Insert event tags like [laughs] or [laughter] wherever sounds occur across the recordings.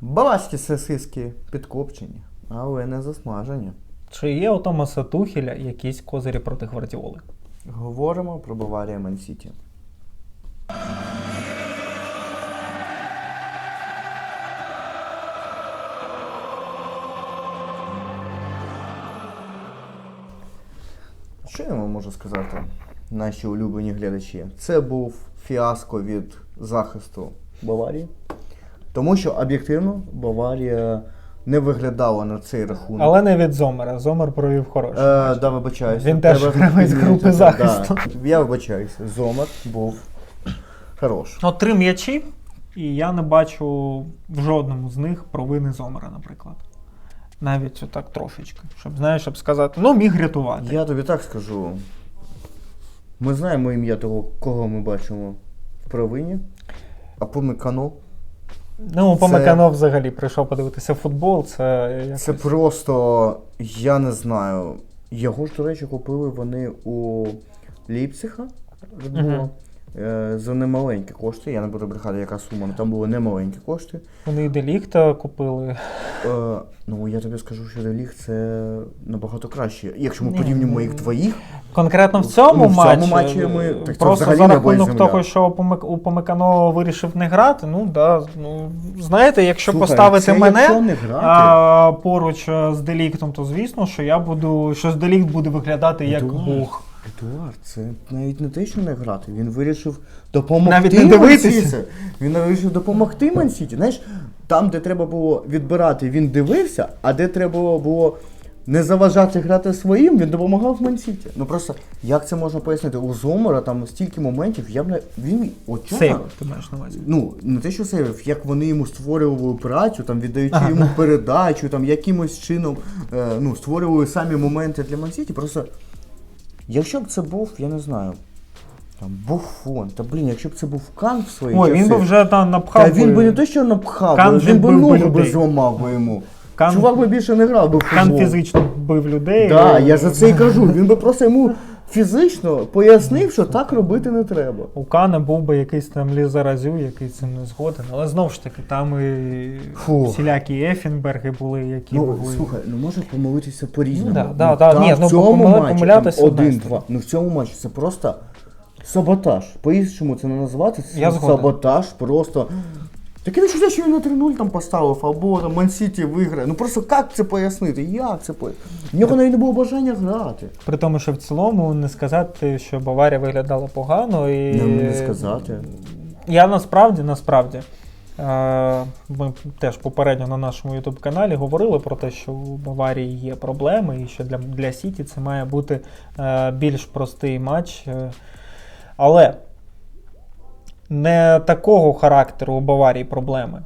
Баварські сосиски підкопчені, але не засмажені. Чи є у Томаса Тухеля якісь козирі проти Гвардіоли? Говоримо про Баварія Мансіті. Що я вам можу сказати, наші улюблені глядачі? Це був фіаско від захисту Баварії. Тому що об'єктивно Баварія не виглядала на цей рахунок. Але не від Зомера. Зомер провів хороший. Е, да, вибачаюся. Він теж Треба гравець групи захисту. Да. Я вибачаюся. Зомер був хорош. От три м'ячі, і я не бачу в жодному з них провини Зомера, наприклад. Навіть отак трошечки. Щоб, знаєш, щоб сказати, ну міг рятувати. Я тобі так скажу. Ми знаємо ім'я того, кого ми бачимо в провині. А Помикано Ну, Це- Помикано взагалі прийшов подивитися футбол. Це якось... це просто, я не знаю. Його ж, до речі, купили вони у Ліпсиха. Мгм. Е, За немаленькі кошти. Я не буду брехати, яка сума, але там були немаленькі кошти. Вони і Делікта купили. Е, ну, я тобі скажу, що Деліг це набагато краще. Якщо ми Ні, порівнюємо ну, їх двоїх, Конкретно в цьому, Ну, в цьому матчі, матчі ми- так просто взагалі за рахунок того, що у Помикано вирішив не грати. Ну да, ну знаєте, якщо Слухай, поставити це мене якщо а, поруч е, з Деліктом, то звісно, що я буду, що з Делікт буде виглядати як Бог. Едуард, це навіть не те, що не грати. Він вирішив допомогти. Навіть не дивитися. Він вирішив допомогти Мансіті. Знаєш, там, де треба було відбирати, він дивився, а де треба було не заважати грати своїм, він допомагав Мансіті. Ну просто як це можна пояснити? У Зомера там стільки моментів, я б не. Він от Сейв, ти маєш на увазі. Ну, не те, що сейвив, як вони йому створювали працю, там віддаючи Ага. йому передачу, там якимось чином е, ну, створювали самі моменти для Мансіті. Просто якщо б це був, я не знаю, там Буфон, та блін, якщо б це був Кан в своїй Ой, він би вже там напхав. Та він би- не те, що напхав, Кан він би ногу би зламав би йому. Кан- Чувак би більше не грав би в Кан фізично бив людей. Да, е, я за це і кажу. Він би просто йому фізично пояснив, що так робити не треба. У Кана був би якийсь там Лізаразю, який цим не згоден. Але знову ж таки, там і Фу. всілякі Ефінберги були, які Ну, могли. слухай, ну може помилитися по-різному. Ну, да, да, да. Ні, в ну, цьому помили- матчі помилятися там один-два. Ну в цьому матчі це просто саботаж. По-іншому це не назвати, це Я згоден. саботаж просто. Таке відчуття, що він на 3-0 там поставив, або там Мансіті виграє. Ну просто як це пояснити? Як це пояснити? В нього навіть не було бажання грати. При тому, що в цілому не сказати, що Баварія виглядала погано і. Не, не сказати. Я насправді, насправді. е, Ми теж попередньо на нашому youtube каналі говорили про те, що у Баварії є проблеми, і що для, для Сіті це має бути е, більш простий матч. Е, Але не такого характеру у Баварії проблеми.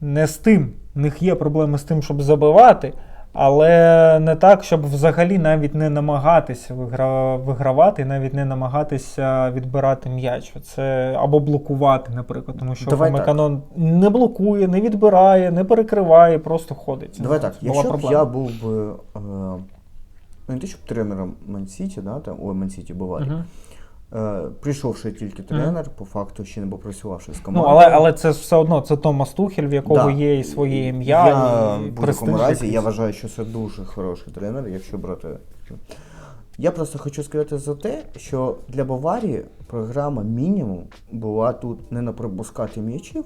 Не з тим. В них є проблеми з тим, щоб забивати, але не так, щоб взагалі навіть не намагатися вигра... вигравати, навіть не намагатися відбирати м'яч. Це або блокувати, наприклад, тому що. Меканон не блокує, не відбирає, не перекриває, просто ходить. Давай так, Була якщо б я був би. Е, ну, не те, щоб тренером Мансіті, да, там, ой, Мансіті Баварії. Мгм. Е, прийшовши тільки тренер, по факту ще не попрацювавши з Ну, командою. але, але це все одно це Томас Тухель, в якого Да. є і своє ім'я, Я і в будь-якому разі, я вважаю, що це дуже хороший тренер, якщо брати. Я просто хочу сказати за те, що для Баварії програма мінімум була тут не на пропускати м'ячів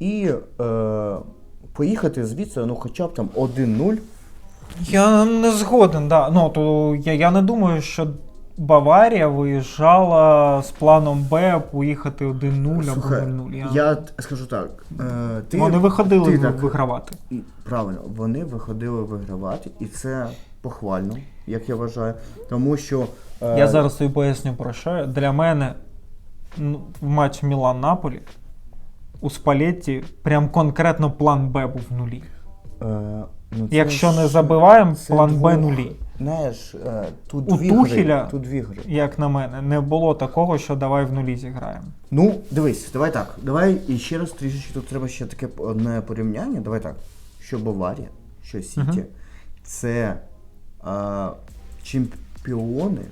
і е, поїхати звідси, ну хоча б там 1-0. Я не згоден, да. Ну, то я, я не думаю, що Баварія виїжджала з планом Б поїхати 1-0 або 0-0. Я... Я скажу так. Е, ти, Вони виходили ти так- вигравати. Правильно, вони виходили вигравати, і це похвально, як я вважаю. Тому що. е, Я зараз тобі поясню про що. Для мене ну, в матч Мілан-Наполі у Спалетті прям конкретно план Б був в нулі. Е, ну, Якщо не забиваємо, це план Б нулі. Знаєш, е, тут У дві Тухеля- гри. Тут дві гри. Як на мене, не було такого, що давай в нулі зіграємо. Ну, дивись, давай так. Давай і ще раз трішечки тут треба ще таке одне порівняння. Давай так. Що Баварія, що Сіті, Мгм. це е, чемпіони,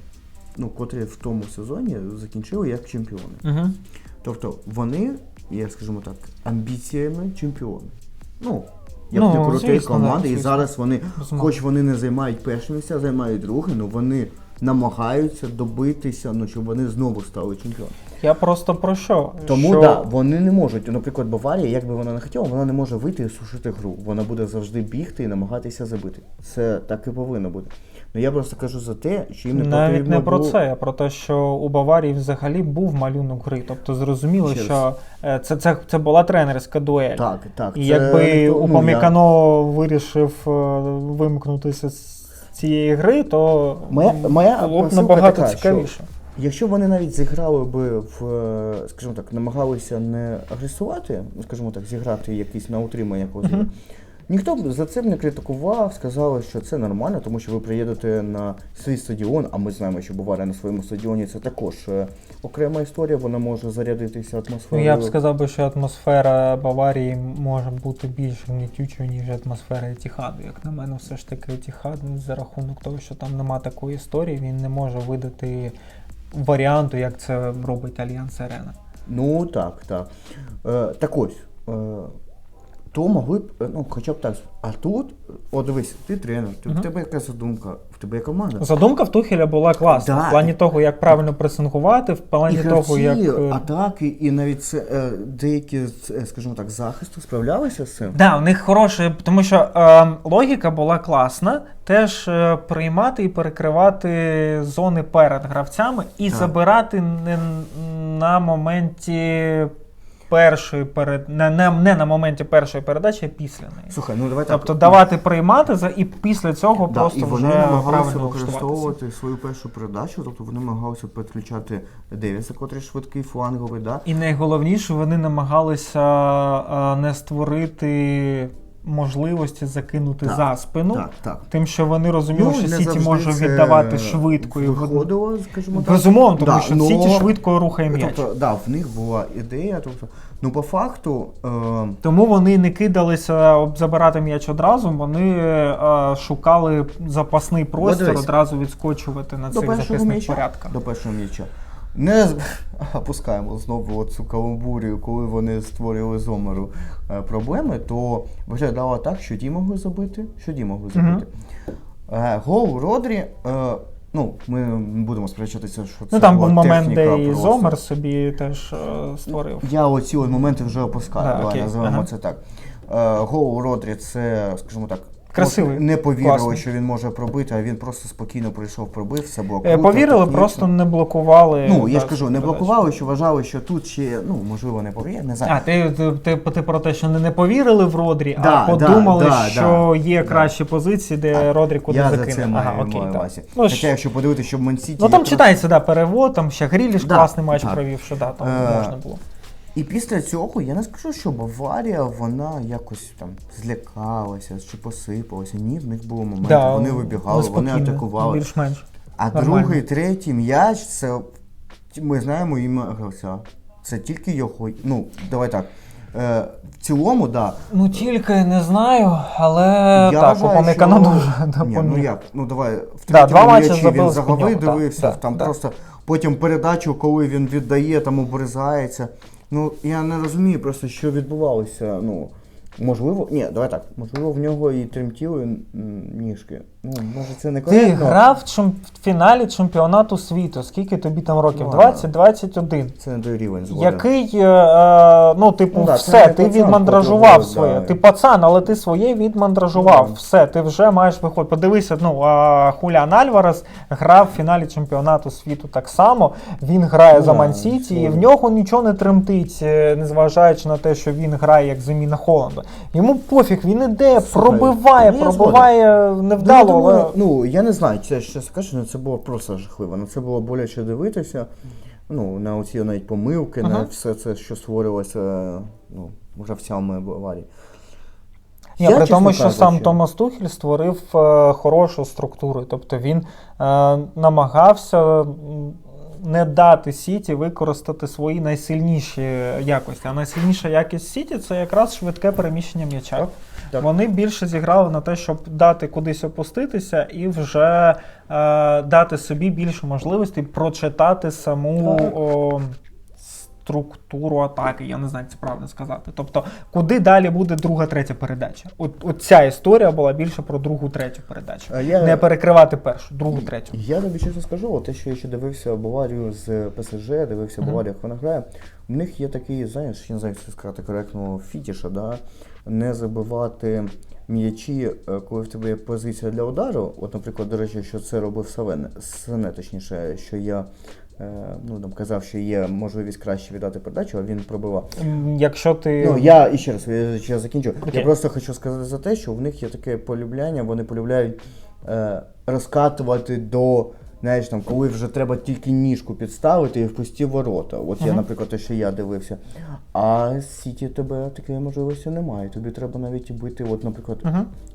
ну, котрі в тому сезоні закінчили як чемпіони. Угу. Тобто вони як скажімо так, амбіціями чемпіони. Ну, як Ну, крутий звісно, да, команди, і зараз вони, Безумовно. хоч вони не займають перше місця, займають друге, але вони намагаються добитися, ну, щоб вони знову стали чемпіонами. Я просто про що? Тому що... да, вони не можуть. Наприклад, Баварія, як би вона не хотіла, вона не може вийти і сушити гру. Вона буде завжди бігти і намагатися забити. Це так і повинно бути. Ну я просто кажу за те, що їм не Навіть не про було... це, а про те, що у Баварії взагалі був малюнок гри. Тобто зрозуміло, Ще раз. що е, це, це, це була тренерська дуель. Так, так. І це якби ну, я- вирішив е, вимкнутися з цієї гри, то Моя- моя було б набагато така, що- цікавіше. Якщо вони навіть зіграли би в, е, скажімо так, намагалися не агресувати, скажімо так, зіграти якийсь на утримання якогось. Ніхто б за б не критикував, сказали, що це нормально, тому що ви приїдете на свій стадіон, а ми знаємо, що Баварія на своєму стадіоні це також е, окрема історія, вона може зарядитися Ну, атмосферою. я б сказав би, що атмосфера Баварії може бути більш гнітючою, ніж атмосфера Етіхаду. Як на мене, все ж таки Етіхад за рахунок того, що там нема такої історії, він не може видати варіанту, як це робить Альянс Арена. Ну так, так. Е, так ось. Е, то могли б, е, ну, хоча б так. А тут, о, дивись, ти тренер, ти, Мгм. в тебе якась задумка, в тебе є команда. Задумка в Тухеля була класна. Да. В плані того, як правильно пресингувати, в І плані того, гравці, як. е, атаки, і навіть це, е, деякі, з, е, скажімо так, захисту справлялися з цим. Да, у них хороше, тому що е, логіка була класна. Теж е, приймати і перекривати зони перед гравцями і Так. забирати не на моменті першої перед не, не, не на моменті першої передачі, а після неї. Слухай, ну давай так. Тобто давати приймати за і після цього Да, просто і вони вже намагалися використовувати свою першу передачу, тобто вони намагалися підключати Девіса, котрий швидкий фланговий, да? І найголовніше, вони намагалися а, не створити можливості закинути Так, за спину. Так, так. Тим, що вони розуміли, що Сіті може віддавати швидко і виходило, скажімо так. Безумовно, тому Да, що но- Сіті швидко рухає м'яч. Тобто, да, в них була ідея, тобто, ну по факту, е, Тому вони не кидалися забирати м'яч одразу, вони е, шукали запасний простір, дивись. одразу відскочувати на до цих захисних м'яча, порядках. до першого м'яча. Не [laughs] опускаємо знову цю каламбурію, коли вони створювали з Омеру е, проблеми, то виглядало так, що ті могли забити, що ті могли забити. Е, гол Родрі, е, ну, ми не будемо сперечатися, що це Ну там була був момент, де і просто. Зомер собі теж е, створив. Я оці от моменти вже опускаю, Да, давай окей, називаємо ага. це так. Е, гол Родрі це, скажімо так, Красивий, не повірили, класний. що він може пробити, а він просто спокійно прийшов, пробив, все було Е, круто, Повірили, технічно. просто не блокували. Ну, я ж кажу, не блокували, що вважали, що тут ще, ну, можливо, не повірять, не знаю. А, ти, ти, ти, ти про те, що не, не повірили в Родрі, Да, а да, подумали, да, що да, є да. кращі позиції, де А, Родрі куди я закине. за це ага, маю, окей, маю так. увазі. Ну, Хоча, ж- якщо подивитися, що в Мансіті... ну там читається, да, перевод, там ще Гріліш Да, класний матч так. провів, що да, там Е, можна було. І після цього я не скажу, що Баварія, вона якось там злякалася чи посипалася. Ні, в них було моменти, Да, вони вибігали, ну, вони атакували. Більш-менш. А Нормально. другий, третій м'яч, це ми знаємо ім'я гравця. Це тільки його. Ну, давай так. Е, в цілому, да. Ну тільки не знаю, але Я так, вважаю, що- дуже Ні, ну як? Ну давай, в Да, два третьому матчі м'ячі він за голи дивився, так, там так. просто потім передачу, коли він віддає, там обрізається. Ну, я не розумію просто, що відбувалося. Ну, можливо, ні, давай так, можливо, в нього і тремтіли ніжки. Ну, може, це не Ти грав в фіналі чемпіонату світу. Скільки тобі там років? Ладно. 20-21. Це не той рівень згоден. Який, е, е, ну, типу, Ну да, все, не ти пацан, відмандражував котрого, своє. да. Ти пацан, але ти своє відмандражував. Ну, да. Все, ти вже маєш виходити. Подивися, ну, а Хулян Альварес грав в фіналі чемпіонату світу так само. Він грає Ну за да, Ман-Сіті, і в нього нічого не тремтить, е, незважаючи на те, що він грає як заміна Холланда. Йому пофіг, він іде, Слухай, пробиває, ну, пробиває Ну, невдало, думаю, але. ну, я не знаю, це що скажу, ну це було просто жахливо. На це було боляче дивитися. Ну, на оці навіть помилки, на Ага. все це, що створилося ну, гравцями Баварії. Ні, Я, при чесно тому, що кажучи, сам Томас Тухель створив е, хорошу структуру. Тобто він е, намагався м, не дати Сіті використати свої найсильніші якості. А найсильніша якість Сіті це якраз швидке переміщення м'яча. так. Вони більше зіграли на те, щоб дати кудись опуститися і вже е, дати собі більше можливостей прочитати саму о, структуру атаки. Я не знаю, як це правильно сказати. Тобто, куди далі буде друга, третя передача? От, от ця історія була більше про другу, третю передачу. А я- Не перекривати першу, другу, третю. Я тобі чесно скажу, от те, що я ще дивився Баварію з ПСЖ, дивився Мгм. Баварію, як вона грає. У них є такий, знаєш, я не знаю, як це сказати коректно, фітіша, да? Не забивати м'ячі, е, коли в тебе є позиція для удару. От, наприклад, до речі, що це робив Савен, Сане, точніше, що я е, ну, там, казав, що є можливість краще віддати передачу, а він пробивав. Якщо ти. Ну, я і ще раз я, ще закінчу. Окей. Я просто хочу сказати за те, що в них є таке полюбляння, вони полюбляють е, розкатувати до. Знаєш, там, коли вже треба тільки ніжку підставити і в пусті ворота. От я, наприклад, те, що я дивився. А Сіті тебе такої можливості немає. Тобі треба навіть бити, от, наприклад.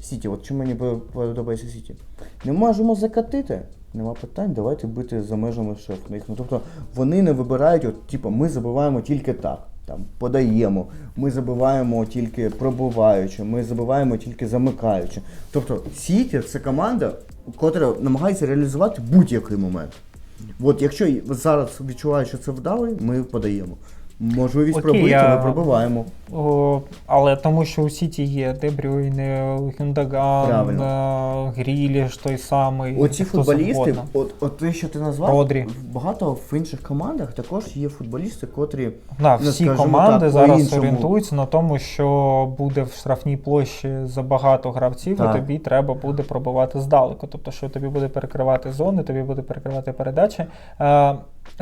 Сіті, от чим мені подобається Сіті. Не можемо закатити. Нема питань, давайте бити за межами шефу. Ну, тобто вони не вибирають, от, типу, ми забиваємо тільки так. Там подаємо, ми забиваємо тільки пробуваючи, ми забиваємо тільки замикаючи. Тобто Сіті це команда, котра намагається реалізувати будь-який момент. От якщо зараз відчуваю, що це вдалий, ми подаємо. Можливість Окей, пробити, а- ми пробиваємо. О, але тому, що у Сіті є Дебрюйне, Гюндаган, Правильно. е, Гріліш той самий. Оці хто футболісти, завгодно. от, от те, що ти назвав, Родрі. багато в інших командах також є футболісти, котрі Да, ну, всі скажімо команди так, зараз по-іншому. орієнтуються на тому, що буде в штрафній площі забагато гравців, Так. і тобі треба буде пробивати здалеку. Тобто, що тобі буде перекривати зони, тобі буде перекривати передачі. Е, Я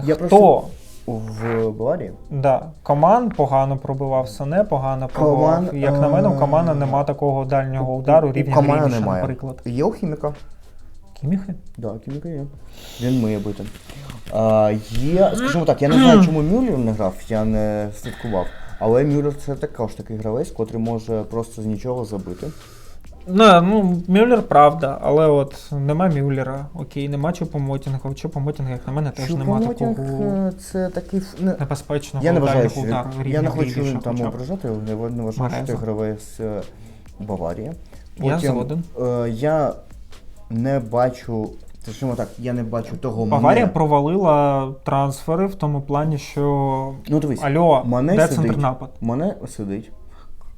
хто просто- в Баварії. Да, Коман погано пробивав, Сане погано пробивав. Коман, Як на мене, у е, Комана нема такого дальнього удару, рівня Комана немає. наприклад. Є у Хіміка. Кіміхи? Да, Кіміка є. Він має бити. А, є, скажімо так, я не знаю, чому Мюллер не грав, я не слідкував. Але Мюллер це також такий гравець, котрий може просто з нічого забити. Не, ну, Мюллер правда, але от нема Мюллера, окей, нема Чупомотінга. У Чупомотінга, як на мене, теж нема Чупомотінг, такого е, це такий ф- не, небезпечного Я не вважаю, що він, удару я не хочу Гріліша там хоча б. ображати, не, в- не вважаю, що ти гравець е, Баварії. Я згоден. Е, я не бачу, скажімо так, я не бачу того Баварія Мане. провалила трансфери в тому плані, що Ну дивись, Альо, Мане де сидить. центр напад? Мене сидить.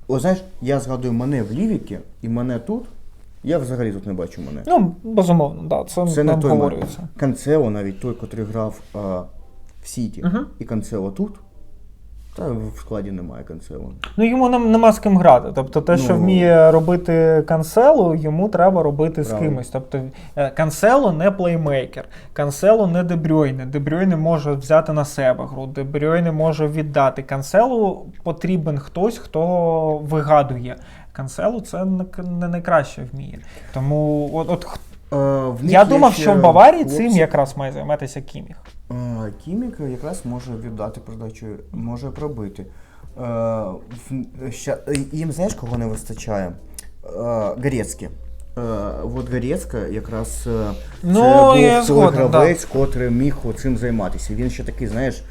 О, знаєш, я згадую мене в Лівіки і мене тут. Я взагалі тут не бачу мене. Ну, безумовно, да, це, Це не не той мене. Канцело навіть той, котрий грав а, в Сіті, угу. і Канцело тут. Та в складі немає Канцело. Ну йому нем- нема з ким грати. Тобто те, що Ну. вміє робити канцелу, йому треба робити з кимось. Тобто е, канцело не плеймейкер, канцело не Дебрюйне. Дебрюйне може взяти на себе гру, Дебрюйне може віддати. Канцелу потрібен хтось, хто вигадує. Канцелу це не, не найкраще вміє. Тому от, от в них я є думав, ще що в Баварії хлопці. цим якраз має займатися Кіміх. Е, Кімік якраз може віддати передачу, може пробити. Е, в- ща- їм знаєш, кого не вистачає? Е, Горецьке. Е, от Горецька якраз е, Ну, це був той згоден, да. гравець, котрий міг цим займатися. Він ще такий, знаєш,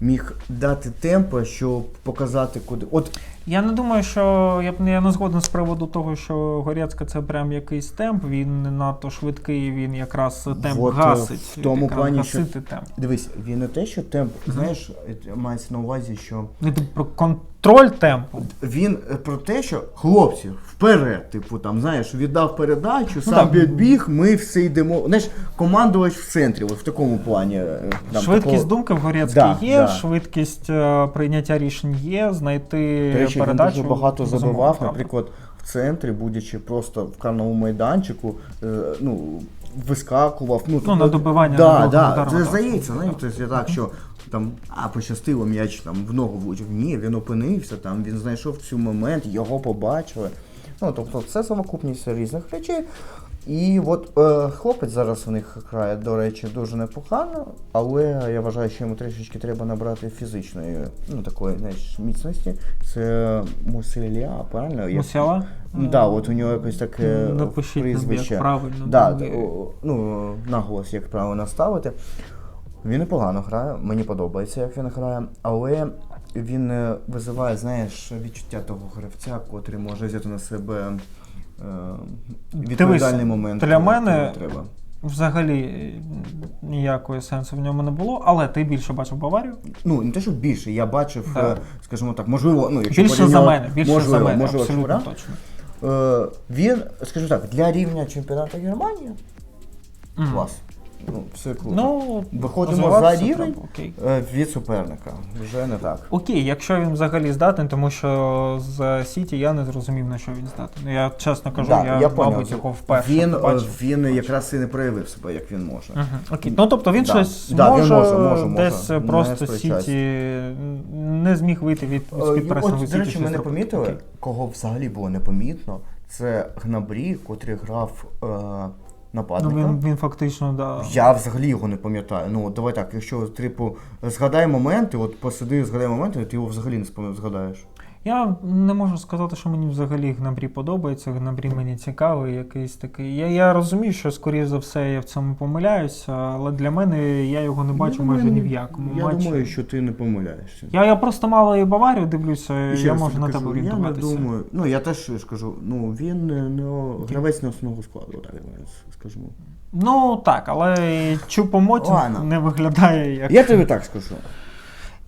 міг дати темпо, щоб показати куди. От Я не думаю, що я б не я не згоден з приводу того, що Горецька це прям якийсь темп. Він не надто швидкий, він якраз темп Вот, е, гасить. в тому плані, що- темп. дивись, він не те, що темп, знаєш, е, мається на увазі, що Не про контроль темпу. Він е, про те, що хлопці, вперед, типу, там, знаєш, віддав передачу, сам так. підбіг, ми все йдемо. Знаєш, командувач в центрі, от в такому плані. Там, швидкість такого... думки в Горецькій Да, є, да. швидкість е, прийняття рішень є, знайти речі, він дуже багато забивав, правда. наприклад, в центрі, будучи просто в карному майданчику, е, ну, вискакував. Ну, Ну, на добивання, Да, на да, удару, це так. здається, знаєте, тобто, так, що там, а пощастило м'яч там в ногу влучив. Ні, він опинився там, він знайшов цю момент, його побачили. Ну, тобто, це совокупність різних речей. І от е, хлопець зараз у них грає, до речі, дуже непогано, але я вважаю, що йому трішечки треба набрати фізичної, ну такої, знаєш, міцності. Це Муселя, правильно? Мусіала? Ну, да, от у нього якось таке Напишіть тобі, прізвище. як правильно. Да, о, ну, наголос, як правильно ставити. Він непогано грає, мені подобається, як він грає, але він е, визиває, знаєш, відчуття того гравця, котрий може взяти на себе е, відповідальний момент. для мене- треба. Взагалі е, ніякого сенсу в ньому не було, але ти більше бачив Баварію. Ну, не те, що більше, я бачив, Да. е, скажімо так, можливо, ну, якщо Більше за мене, більше можливо, за мене, можливо, абсолютно чемпіонат. точно. Він, скажу так, для рівня чемпіонату Германії mm. клас. Ну, все круто. Ну, Виходимо за розвиватися рівень треба, окей. е, від суперника. Вже не так. Окей, якщо він взагалі здатний, тому що з Сіті я не зрозумів, на що він здатний. Ну, Я чесно кажу, Да, я, я поняв. мабуть, його вперше Він, е, побачив. він якраз і не проявив себе, як він може. Мгм, Окей. Ну тобто він Да. щось Да, він може, може, може, може. десь Не просто сперечаюсь. Сіті не зміг вийти від Е, з-під пресингу От, Сіті. до речі, щось ми не зробити. помітили, Окей. кого взагалі було непомітно. Це Гнабрі, котрий грав е, Ну він, він фактично, да. Я взагалі його не пам'ятаю. Ну, от давай так, якщо типу, згадай моменти, от посиди, згадай моменти, ти його взагалі не згадаєш. Я не можу сказати, що мені взагалі Гнабрі подобається. Гнабрі мені цікавий, якийсь такий. Я, я розумію, що скоріш за все я в цьому помиляюся, але для мене я його не бачу Я майже ні в якому Я матчі. думаю, що ти не помиляєшся. Я, я просто мало і Баварію дивлюся, І я можу на кажу, тебе Я не думаю, ну я теж скажу, ну він не, не гравець не основного складу, так скажу. Ну так, але Чупомотін не виглядає як. Я тобі так скажу.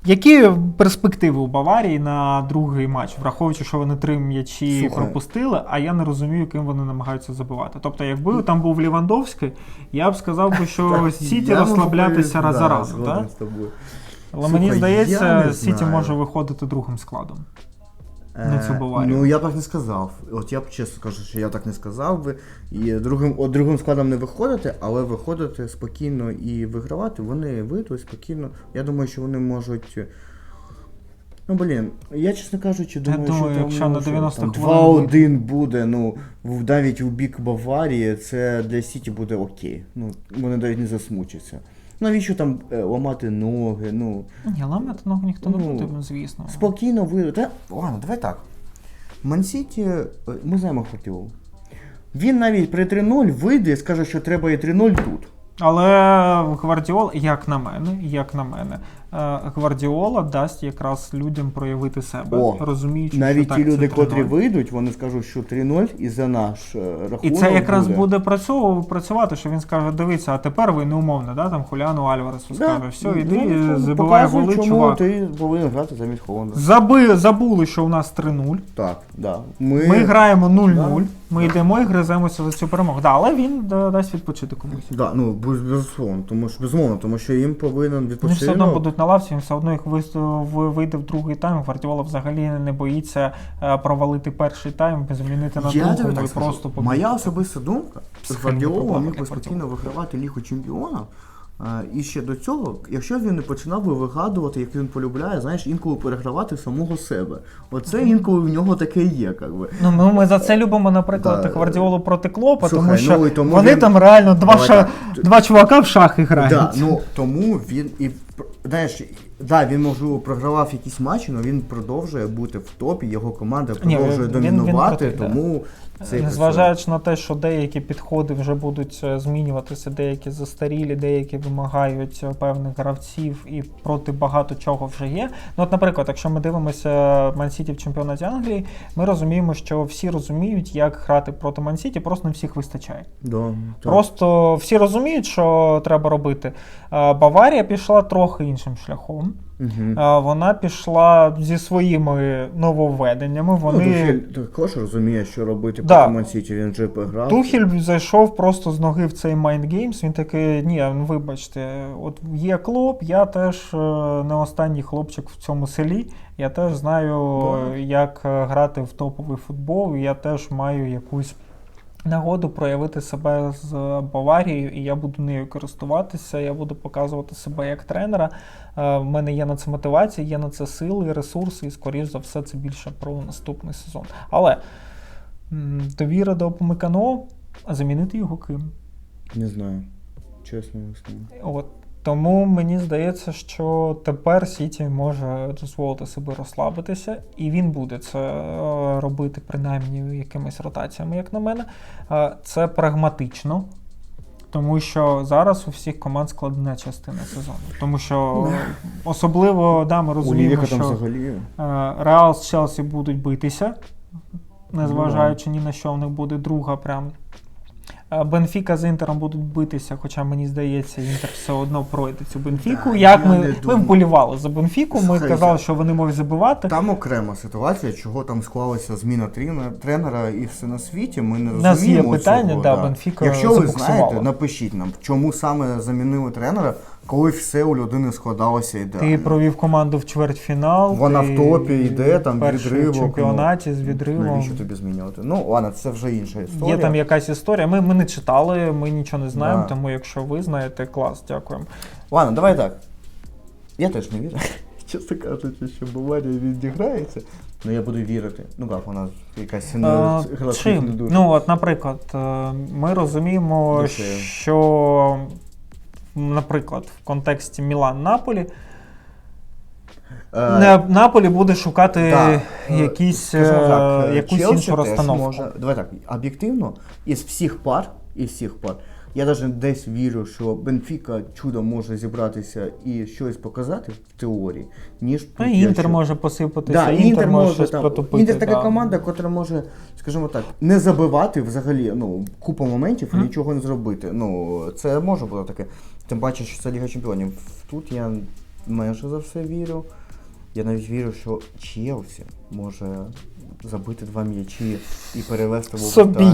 Які перспективи у Баварії на другий матч, враховуючи, що вони три м'ячі Слухай. пропустили, а я не розумію, ким вони намагаються забивати. Тобто, якби там був Лівандовський, я б сказав би, що Сіті розслаблятися раз за разом. Але мені здається, Сіті може виходити другим складом. На цю Е, Баварію. Ну я б так не сказав. От я б чесно скажу, що я так не сказав би. І другим, от другим складом не виходити, але виходити спокійно і вигравати, вони вийдуть спокійно. Я думаю, що вони можуть. Ну блін, я чесно кажучи, думаю, думаю, що там, якщо ну, на 90 там хвилин 2-1 буде, ну навіть у бік Баварії, це для Сіті буде окей. Ну, вони навіть не засмучаться. Навіщо там е, ламати ноги? Ну, Ні, ламати ногу ніхто не Ну, буде, ну, звісно. Спокійно вийде. Та, ладно, давай так. Мансіті, е, ми знаємо Гвардіолу. Він навіть при 3-0 вийде і скаже, що треба і 3-0 тут. Але Гвардіол, як на мене, як на мене, Гвардіола дасть якраз людям проявити себе, О, розуміючи, Навіть що ті так, люди, котрі вийдуть, вони скажуть, що 3-0 і за наш е, рахунок. І це якраз буде. буде працювати, що він скаже: дивіться, а тепер ви не умовно, да, там Хуляну Альваресу Да. скаже, все, іди, Ну, забивай показуй, голи, чому чувак. ти повинен грати замість Холланда. Заби, забули, що у нас 3-0. Так, да. Ми, Ми граємо 0-0, Да. ми йдемо і гриземося за цю перемогу. Да, але він дасть відпочити комусь. Да, ну, без- безумовно, тому що, безумовно, тому що їм повинен Вони все одно будуть на лавці, він все одно їх вийде в другий тайм. Гвардіола взагалі не боїться е, провалити перший тайм, замінити на Я другому і просто. Моя особиста думка, Психологічна Гвардіола міг би спокійно вигравати Лігу Чемпіонів. І ще до цього, якщо він не починав би вигадувати, як він полюбляє, знаєш, інколи перегравати самого себе. Оце інколи в нього таке є, як би. Ну, ми, ми за це любимо, наприклад, Да. Гвардіолу проти Клопа, Слухай, тому що ну, тому вони він- там реально два, Давай ша... так. два чувака в шахи грають. Да, ну тому він і знаєш, да, він можливо програвав якісь матчі, але він продовжує бути в топі. Його команда продовжує він- він домінувати, крутий, да. тому Незважаючи на те, що деякі підходи вже будуть е, змінюватися, деякі застарілі, деякі вимагають е, певних гравців і проти багато чого вже є. Ну, от, наприклад, якщо ми дивимося Мансіті в чемпіонаті Англії, ми розуміємо, що всі розуміють, як грати проти Мансіті, просто не всіх вистачає. Да, так. Просто всі розуміють, що треба робити. Е, Баварія пішла трохи іншим шляхом. Е, Вона пішла зі своїми нововведеннями. Вони Ну, також розуміє, що робити Да. проти Мансіті, він вже пограв. Тухель зайшов просто з ноги в цей Mind Games. Він такий, ні, ну вибачте, от є клоп, я теж е, не останній хлопчик в цьому селі. Я теж знаю, Да. е, як е, грати в топовий футбол, і я теж маю якусь. Нагоду проявити себе з Баварією, і я буду нею користуватися. Я буду показувати себе як тренера. Е, В мене є на це мотивація, є на це сили, ресурси, і скоріш за все це більше про наступний сезон. Але довіра до Помикано, а замінити його ким? Не знаю. Чесно, не знаю. От. Тому мені здається, що тепер Сіті може дозволити себе розслабитися, і він буде це е, робити принаймні якимись ротаціями, як на мене. Е, Це прагматично. Тому що зараз у всіх команд складна частина сезону. Тому що особливо да, ми розуміємо, що. Е, Реал з Челсі будуть битися, незважаючи ні на що, в них буде друга прям Бенфіка з Інтером будуть битися, хоча мені здається, Інтер все одно пройде цю Бенфіку. Да, Як ми, ми вболівали за Бенфіку, ми казали, що вони можуть забивати. Там окрема ситуація, чого там склалася зміна тренера, і все на світі. Ми не У нас є розуміємо питання, цього, да, Бенфіка Якщо ви забуксувала. знаєте, напишіть нам, чому саме замінили тренера, коли все у людини складалося ідеально. Ти провів команду в чвертьфінал. Вона ти в топі йде, там відривок, в чемпіонаті з ну, відривом. Навіщо тобі змінювати? Ну, ладно, це вже інша історія. Є там якась історія. Ми, ми не читали, ми нічого не знаємо, Да. тому якщо ви знаєте, клас, дякуємо. Ладно, давай так. Я теж не вірю. [laughs] Чесно кажучи, що Баварія відіграється. Ну я буду вірити. Ну як, вона якась не Чим? Ну, от, наприклад, е, ми розуміємо, Душею. що, наприклад, в контексті Мілан-Наполі Е, Не- Наполі буде шукати Да, е, якісь, скажімо так, е, е, якусь Челсі іншу розстановку. Може, давай так, об'єктивно, із всіх пар, із всіх пар, я навіть десь вірю, що Бенфіка чудом може зібратися і щось показати в теорії, ніж Ну, тут і Інтер може посипатися, Да, Інтер, може щось там, протупити. Інтер така да. команда, яка може, скажімо так, не забивати взагалі ну, купу моментів і нічого не зробити. Ну, це може бути таке. Тим паче, що це Ліга Чемпіонів. Тут я менше за все вірю. Я навіть вірю, що Челсі може забити два м'ячі і перевести в Собі.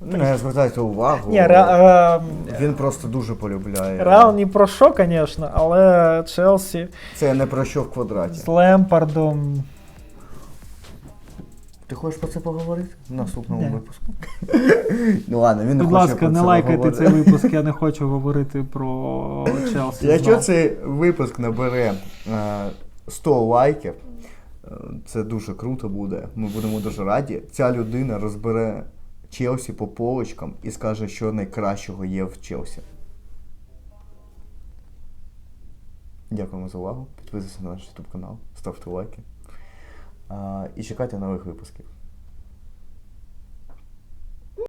Не звертайте увагу. Ні, ре, е, Він просто дуже полюбляє. Реал ні про що, звісно, але Челсі Це не про що в квадраті. з Лемпардом. Ти хочеш про це поговорити в наступному Ні. випуску? [laughs] ну ладно, він не Будь хоче ласка, про не це лайкайте говорити. цей випуск, [laughs] я не хочу говорити про Челсі. Якщо знов. цей випуск набере е, 100 лайків, е, це дуже круто буде. Ми будемо дуже раді. Ця людина розбере Челсі по полочкам і скаже, що найкращого є в Челсі. Дякуємо за увагу. Підписуйтесь на наш YouTube канал, ставте лайки. Е, і чекайте нових випусків.